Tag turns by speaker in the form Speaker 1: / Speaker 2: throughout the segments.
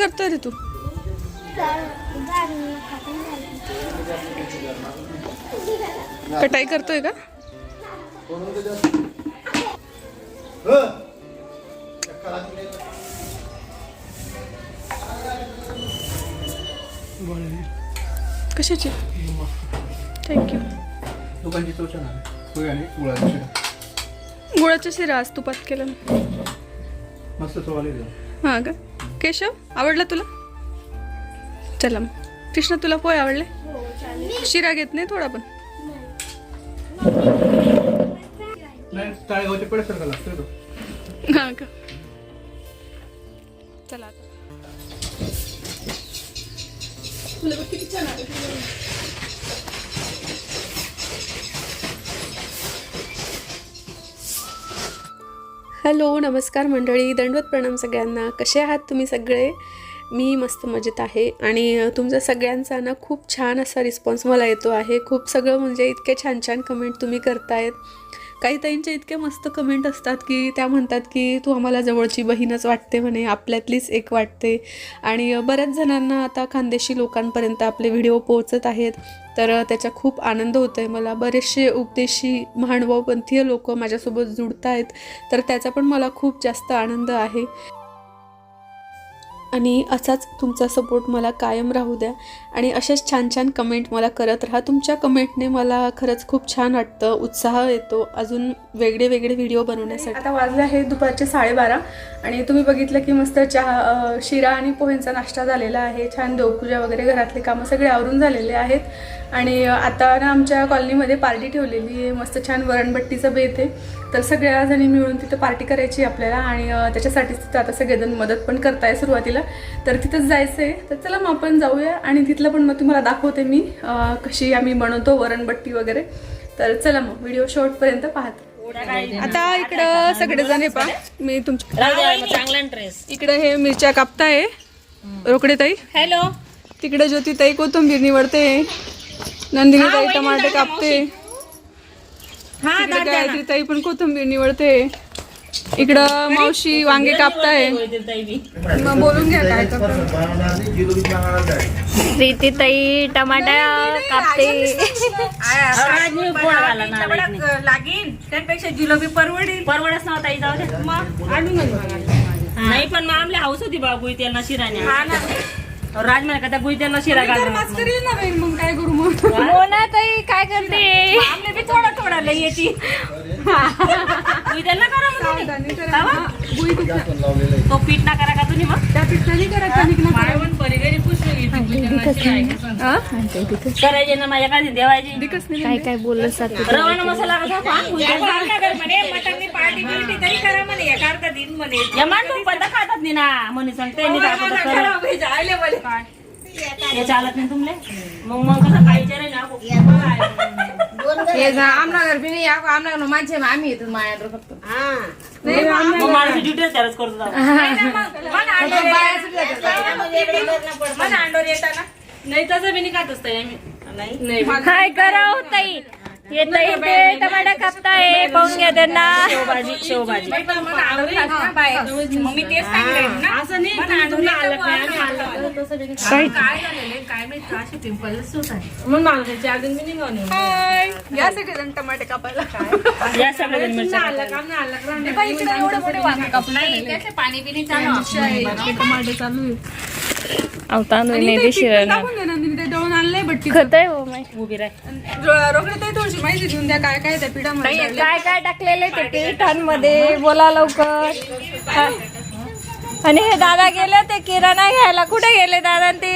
Speaker 1: करतोय रे तू? कटाई करतोय का? कशाची? थँक्यू
Speaker 2: दुकानची चव छान आहे आणि गुळाची शिरा.
Speaker 1: गुळाच्या शिरा आज तुपात केलं.
Speaker 2: मस्त चव आली.
Speaker 1: हां का? केशव आवडला तुला? चला मग. कृष्णा तुला पोय आवडले? शिरा घेत नाही थोडा पण. हां का? चला आता. हॅलो नमस्कार मंडळी दंडवत प्रणाम सगळ्यांना. कसे आहात तुम्ही सगळे? मी मस्त मजेत आहे आणि तुमचा सगळ्यांचा ना खूप छान असा रिस्पॉन्स मला येतो आहे. खूप सगळं म्हणजे इतके छान छान कमेंट तुम्ही करतायत. काही ताईंच्या इतके मस्त कमेंट असतात की त्या म्हणतात की तू आम्हाला जवळची बहीणच वाटते म्हणे आपल्यातलीच एक वाटते. आणि बऱ्याच जणांना आता खानदेशी लोकांपर्यंत आपले व्हिडिओ पोहोचत आहेत. तर त्याचा खूप आनंद होतो आहे मला बरेचसे उपदेशी महानुभावपंथीय लोक माझ्यासोबत जुडत आहेत तर त्याचा पण मला खूप जास्त आनंद आहे. आणि असाच तुमचा सपोर्ट मला कायम राहू द्या. आणि अशाच छान छान कमेंट मला करत राहा. तुमच्या कमेंटने मला खरंच खूप छान वाटतं. उत्साह येतो. अजून वेगळे वेगळे व्हिडिओ बनवण्यासाठी. आता वाजले आहे दुपारचे साडेबारा. आणि तुम्ही बघितलं की मस्त चहा शिरा आणि पोह्यांचा नाश्ता झालेला आहे. छान देवपूजा वगैरे घरातले कामं सगळे आवरून झालेले आहेत. आणि आता ना आमच्या कॉलनीमध्ये पार्टी ठेवलेली आहे. मस्त छान वरणबट्टीचं बेत आहे. तर सगळ्या जणी मिळून तिथं पार्टी करायची आपल्याला. आणि त्याच्यासाठीच तिथं आता सगळेजण मदत पण करताय सुरुवातीला. तर तिथंच जायचं आहे तर चला मग आपण जाऊया आणि तिथलं पण मग तुम्हाला दाखवते मी कशी आम्ही बनवतो वरणबट्टी वगैरे. तर चला मग व्हिडिओ शेवटपर्यंत पाहत. आता इकडं सगळेजण आहे पा मी तुमच्या इकडे हे मिरच्या कापताय. रोकडे ताई
Speaker 3: हॅलो
Speaker 1: तिकडे ज्योती ताई कोथिंबीर निवडते. नंदिनी ताई टमाटे कापते.
Speaker 3: हा
Speaker 1: ताई पण कोथिंबीर निवडते. इकडं मावशी वांगे कापताय. मग बोलून घ्या काय
Speaker 4: प्रीतीताई टमाटा कापते.
Speaker 3: लागीन. त्यापेक्षा जिलोबी परवडी परवडच नव्हता ताई जाऊ दे. मग नाही पण मग आमल्या हाऊस होती बा गुई त्यांना शिराने राज म्हणे का त्या गुई त्यांना शिरा घालून
Speaker 1: मग काय करू मग?
Speaker 4: मोनाताई काय करते?
Speaker 3: आमले बी थोडा थोडा लई येते. तो पीठ ना करा का तुम्ही मग. माळवण परिगरी पुष्प
Speaker 1: हा?
Speaker 3: करायचे ना माझ्या काळजी देवायची.
Speaker 1: नाही.
Speaker 4: काय काय बोललं सातू
Speaker 3: रवाना मसाला कसा पार्टी बिर्टी तरी करा म्हणे एका अर्धा दिन म्हणे. या मांडू पण खातात नी ना म्हणे सांगते मी दाखवतो खरं. हे चालत नाही तुमले? मग मग कसं काय विचार आहे
Speaker 5: बी नाही या माणसे आम्ही येतो फक्त.
Speaker 3: मग ड्युटी त्यालाच करतो जाऊ. नाही तसं बी नाही खात असतं आम्ही नाही.
Speaker 4: काय करा ताई. टमाटा कापताय पाहून घ्या त्यांना
Speaker 3: शेवभाजी शेवभाजी। मग मी तेच सांगते ना. असं नाही तुम्ही तुला आलं नाही, आम्ही. आलं. तसं बी नाही. खात. काय झालेलं काय माहिती? अशी पिंपलच सुट आहे. मग मला चार दिन मी निघून येऊ.
Speaker 1: हाय. या सगळेजण टमाटे कापायला.
Speaker 3: या सगळ्या मिरच्या
Speaker 1: टमाटे चालू आहे.
Speaker 4: अवतान
Speaker 1: आणि ते पीठ टाकून दे ना, मी ते दळून आणलंय बट्टी
Speaker 4: खत आहे हो माय.
Speaker 3: उभी राह.
Speaker 1: रोकडे ताई थोडीशी माहिती देऊन द्या काय काय त्या पिठामध्ये.
Speaker 4: काय काय टाकलेलं आहे ते पिठांमध्ये? बोला लवकर. हा. आणि हे दादा गेले ते किराणा घ्यायला. कुठे गेले दादा ते.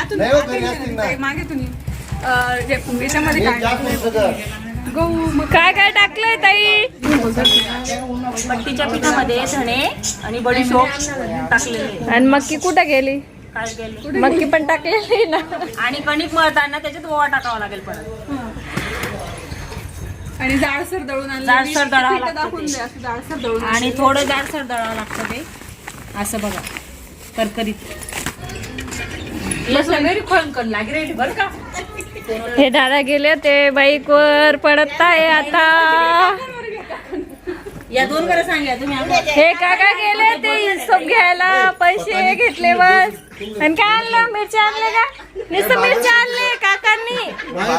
Speaker 1: आतून ना, ताई, मागे तुम्ही. अं, हे याच्यामध्ये काय? गहू मग
Speaker 4: काय काय टाकलंय ताई?
Speaker 3: पट्टीच्या पिठामध्ये धणे आणि बडीशोप टाकलेले
Speaker 4: आणि मक्की कुठे गेली?
Speaker 3: काय गेले.
Speaker 4: मक्की पण टाकलेली ना?
Speaker 3: आणि कणिक मळताना त्याच्यात ओवा टाकावा लागेल परत.
Speaker 1: आणि जाडसर दळून आणलं.
Speaker 3: जाडसर दळावं
Speaker 1: पिठं
Speaker 3: लागतं
Speaker 1: दाखवून
Speaker 3: ते.
Speaker 1: द्या असं जाडसर दळून
Speaker 3: आणि थोडं जाडसर दळावं लागतं ते. असं बघा. करकरीत.
Speaker 4: हे दादा गेले ते बाईक वर पडत आहे आता.
Speaker 3: या दोन बरं सांगा तुम्ही.
Speaker 4: हे काका गेले ते हिशोब घ्यायला. पैसे घेतले बस. आणि काय आणलं? मिरच्या आणले का? नुसतं मिरच्या आणले काकांनी.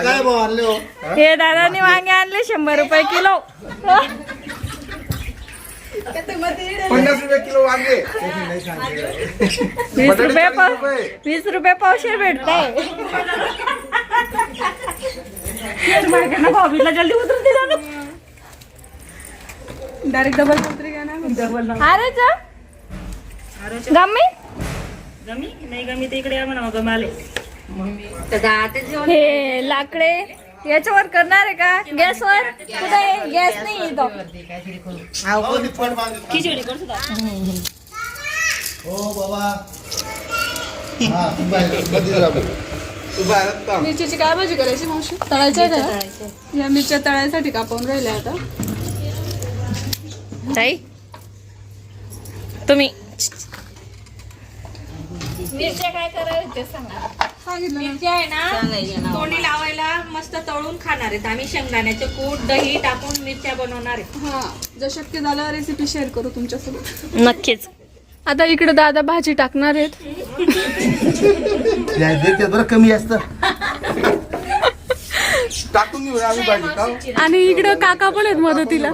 Speaker 6: काय भाव आणले हो?
Speaker 4: हे दादानी वांगे आणले शंभर रुपये किलो.
Speaker 6: पन्नास रुपये किलो वांगे.
Speaker 4: वीस रुपये पाव वीस रुपये पावशेर भेटताय.
Speaker 3: जल्दी उतरून दे ना.
Speaker 1: डायरेक्ट डबल पत्री घ्या ना
Speaker 4: अरे जा. गम्मी?
Speaker 3: गमी नाही गमी ते इकडे या म्हणा मग गमाले
Speaker 4: हे लाकडे. याच्यावर करणार आहे का? गॅसवर कुठे गॅस नाही इथं
Speaker 3: खिचडी करतो का?
Speaker 6: हो हा.
Speaker 1: मिरचीची काय भाजी करायची मावशी? तळायच्या का? या मिरच्या तळायसाठी कापून राहिल्या आता.
Speaker 4: ताई? तुम्ही मिरच्या काय करायचं ते सांगा.
Speaker 1: सांगितलं ना.
Speaker 3: मिरची आहे ना तोंडी लावायला मस्त तळून खाणार आहेत. आम्ही शेंगदाण्याचे कूट दही टाकून मिरच्या बनवणार आहे
Speaker 1: हा जर शक्य झालं रेसिपी शेअर करू तुमच्यासोबत.
Speaker 4: नक्कीच.
Speaker 1: आता इकडे दादा भाजी टाकणार आहेत.
Speaker 6: बरं कमी असतं. टाकून घेऊ आम्ही भाजी का
Speaker 1: आणि इकडं काका पण आहेत मदतीला.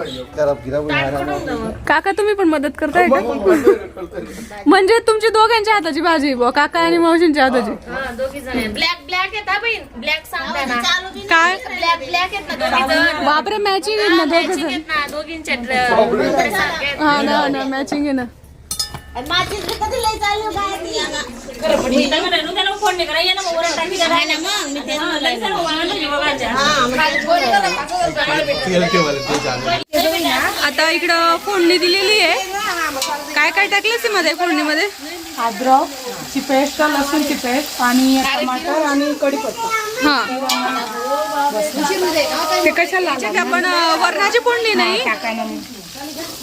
Speaker 1: काका तुम्ही पण मदत करताय का? म्हणजे तुमची दोघांच्या हाताची भाजी बुवा काका आणि मावशींच्या हाताची.
Speaker 5: ब्लॅक ब्लॅक येत हा बहीण. ब्लॅक सांगता ना.
Speaker 1: काय?
Speaker 5: ब्लॅक ब्लॅक येत ना दोघी जण.
Speaker 1: बापरे मॅचिंग आहे ना दोघ जण.
Speaker 5: ना दोघींचे.
Speaker 1: हा ना ना मॅचिंग आहे ना.
Speaker 3: त्याला फोन नाही करा ये ना मग वरण टाकी करा. हा, लगेच त्याला वरण टाकी बघायच्या.
Speaker 1: आता इकडं फोडणी दिलेली आहे. काय काय टाकलं मध्ये फोडणीमध्ये?
Speaker 7: अद्रकची पेस्ट लसूणची पेस्ट आणि टमाटर आणि कढीपत्ता.
Speaker 1: हा.
Speaker 7: ते कशाला
Speaker 1: ठीक आहे, आपण अं, वरणाची फोडणी नाही?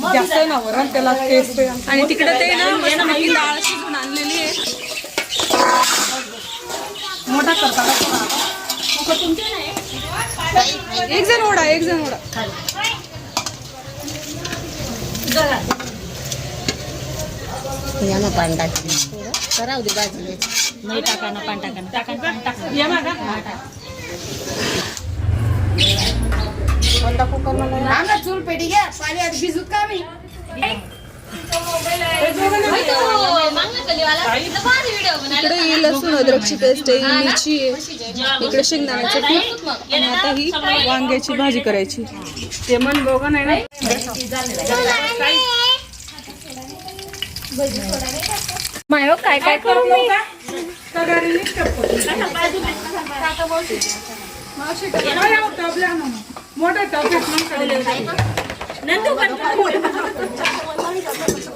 Speaker 7: जास्त आहे ना वरण त्याला टेस्ट
Speaker 1: आणि तिकडे ते ना मस्तपैकी डाळ शिजून आणलेली आहे.
Speaker 7: मोठा करता
Speaker 1: एक जण ओढा एक जण ओढा
Speaker 3: नाही टाका ना पान टाका ना. टाका टाका.
Speaker 5: चूल पेटी घ्या पाणी आधी भिजूत का आम्ही
Speaker 1: इकडे ही लसूण अद्रकची पेस्ट आहे ही मिरची आहे. इकडे शेंगदाण्याचं कूट. आणि आता ही वांग्याची भाजी करायची.
Speaker 7: ते मन बघून आहे ना?
Speaker 4: मायो काय काय करू मी
Speaker 7: मोठा टॉप
Speaker 3: नंदू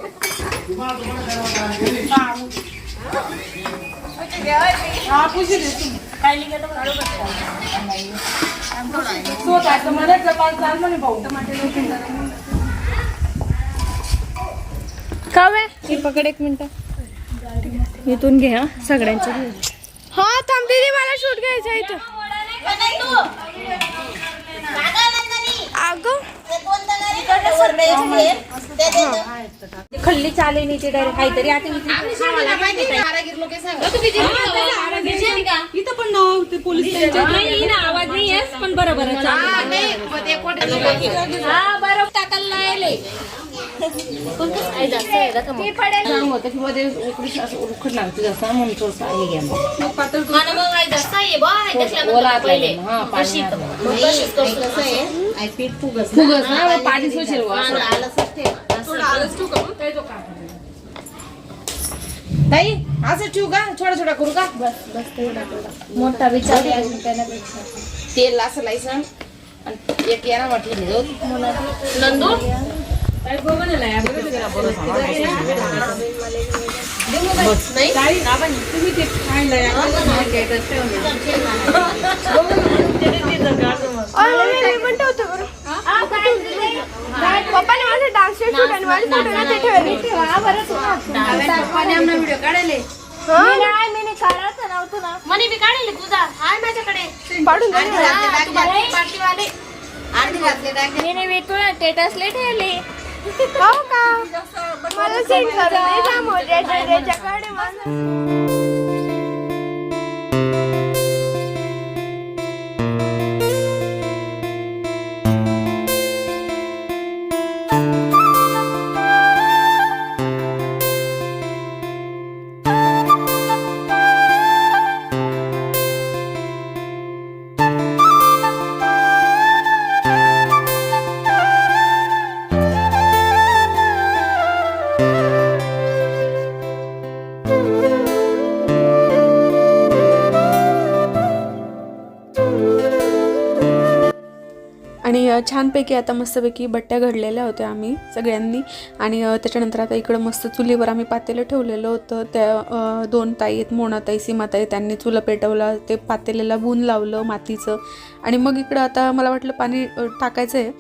Speaker 3: पण
Speaker 4: का वे हे पकड एक मिनिट. इथून घे हा सगळ्यांचे हा थांब दीदी मला शूट घ्यायचा इथं. अगं खल्ली चाले नाही ते डायरेक्ट काहीतरी. आता
Speaker 1: इथं पण नाव ते पोलीस
Speaker 3: नाही ना आवाज नाही येत पण बरोबर
Speaker 5: हा, नाही मग ते कोटे लोक
Speaker 4: बरोबर टाकायला लायले ते पडेल
Speaker 5: होतं की मध्ये उकडीच असं उखड लागते जसं म्हणून थोडंसं घ्या मग ओला हात लागेल मग. पाणी हात लागेल. फुगस ना मग पाणी सोशल ताई असं ठेवू का छोटा छोटा करू का
Speaker 4: मोठा विचार आहे अजून त्याच्यापेक्षा.
Speaker 5: तेल असं लायसन आणि एक याला म्हटलं जाऊ नंदू
Speaker 4: पप्पाने माझे डान्स शूट आणि माझे फोटो ना. ते ठेवले हा, बरं तुम्हाला.
Speaker 5: व्हिडिओ काढले
Speaker 4: मी नाही मी नाही काढायचं नव्हतं ना
Speaker 5: मनी बी काढले तुझा हाय माझ्याकडे
Speaker 4: पाडून दे.
Speaker 5: पार्टीवाले अर्धी घातले. टाकले
Speaker 4: मी नाही वेटू ना स्टेटसले ठेवले. हो का? मला सेंड कर नाही
Speaker 1: छानपैकी आता मस्तपैकी बट्ट्या घडलेल्या होत्या आम्ही सगळ्यांनी. आणि त्याच्यानंतर आता इकडं मस्त चुलीवर आम्ही पातेलं ठेवलेलं होतं. त्या दोन ताई आहेत मोनाताई सीमाताई त्यांनी चुलं पेटवला ते पातेल्याला बून लावलं मातीचं. आणि मग इकडं आता मला वाटलं पाणी टाकायचं आहे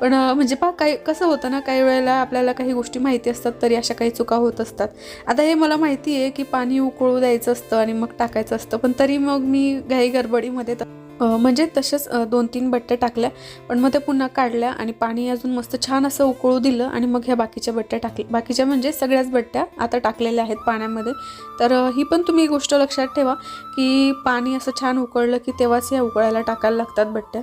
Speaker 1: पण म्हणजे पा काही कसं होतं ना काही वेळेला आपल्याला काही गोष्टी माहिती असतात तरी अशा काही चुका होत असतात. आता हे मला माहिती आहे की पाणी उकळू द्यायचं असतं आणि मग टाकायचं असतं. पण तरी मग मी घाई गडबडीमध्ये तर म्हणजे तसेच दोन तीन बट्ट्या टाकल्या पण मग त्या पुन्हा काढल्या आणि पाणी अजून मस्त छान असं उकळू दिलं आणि मग ह्या बाकीच्या बट्ट्या टाकल्या. बाकीच्या म्हणजे सगळ्याच बट्ट्या आता टाकलेल्या आहेत पाण्यामध्ये. तर ही पण तुम्ही गोष्ट लक्षात ठेवा की पाणी असं छान उकळलं की तेव्हाच ह्या उकळायला टाकायला लागतात बट्ट्या.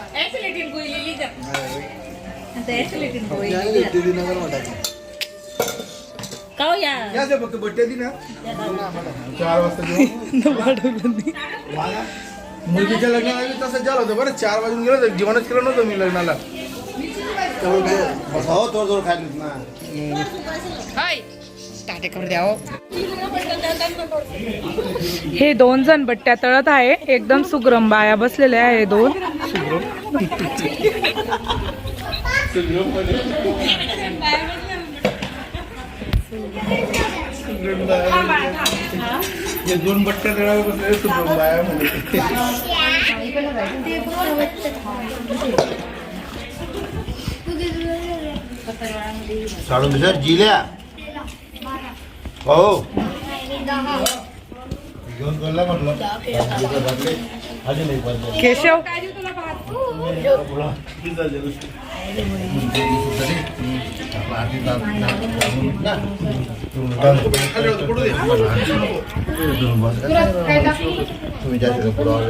Speaker 6: या फक्त बट्ट्या दी ना चार वाजता जेवण. मुलगीच्या लग्नाला तसंच झालं होतं बरं चार वाजून गेलो होतं जेवणच केलं नव्हतं मी लग्नाला बसावं थोडं थोडं खायला ना
Speaker 7: हे दोन जण बट्ट्या तळत आहे. एकदम सुग्रम बाया बसलेल्या आहे दोन.
Speaker 2: हे दोन बट्ट्या तळावर बसलेले सुद्धा बाया म्हणजे
Speaker 6: काढून सर जिल्या हो घेऊन बोलला म्हटलं अजून एक वाजले.
Speaker 7: केशव
Speaker 6: आपला आरती तास ना. तुम्ही जास्त पुढं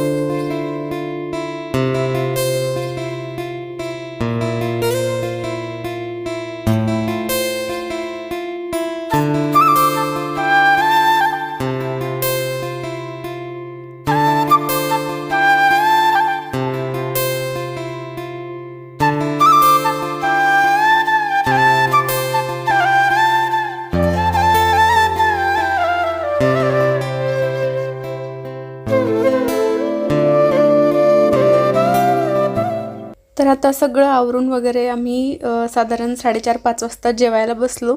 Speaker 1: आता सगळं आवरून वगैरे आम्ही साधारण साडेचार पाच वाजता जेवायला बसलो.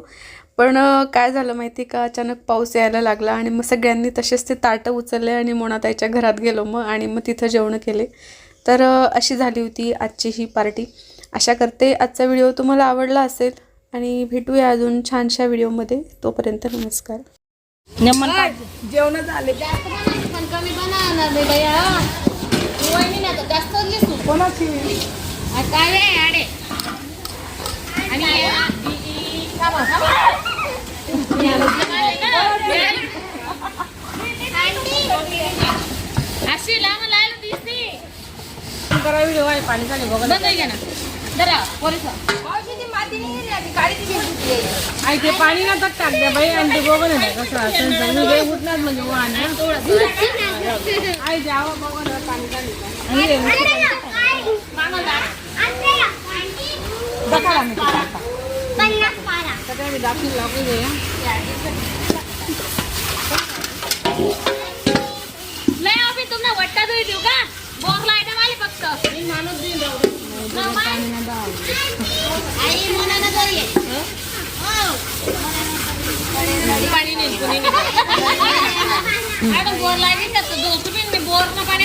Speaker 1: पण काय झालं माहिती का? अचानक पाऊस यायला लागला आणि मग सगळ्यांनी तसेच ते ताटं उचलले आणि मोनाताईच्या घरात गेलो मग आणि मग तिथं जेवणं केले. तर अशी झाली होती आजची ही पार्टी. आशा करते आजचा व्हिडिओ तुम्हाला आवडला असेल आणि भेटूया अजून छानशा व्हिडिओमध्ये. तोपर्यंत नमस्कार.
Speaker 7: जेवण झाले.
Speaker 5: जास्त लिसू
Speaker 7: कोणाची
Speaker 5: काय रे आडे आणि थांबा, थांबा. अशी लांब लायला दिसते
Speaker 3: पाणी झाले बघ
Speaker 5: बंद घ्या ना जरा पोरीस माती नाही आधी गाडी दिली
Speaker 3: आई ते पाणी ना टाक द्या बाई आणि ते बघून आहे ना कसं असेल तर मी काही उठणार म्हणजे वाहन आई द्यावं बघून पाणी दाखवून लागू
Speaker 5: नाही अभि तुमने वट्टा धुई देऊ का बोक लायटा वाली फक्त आई मनानं पाणी नाही कुणी नाही बोर लाईन त्याचं दोस्त मी बोर न पाणी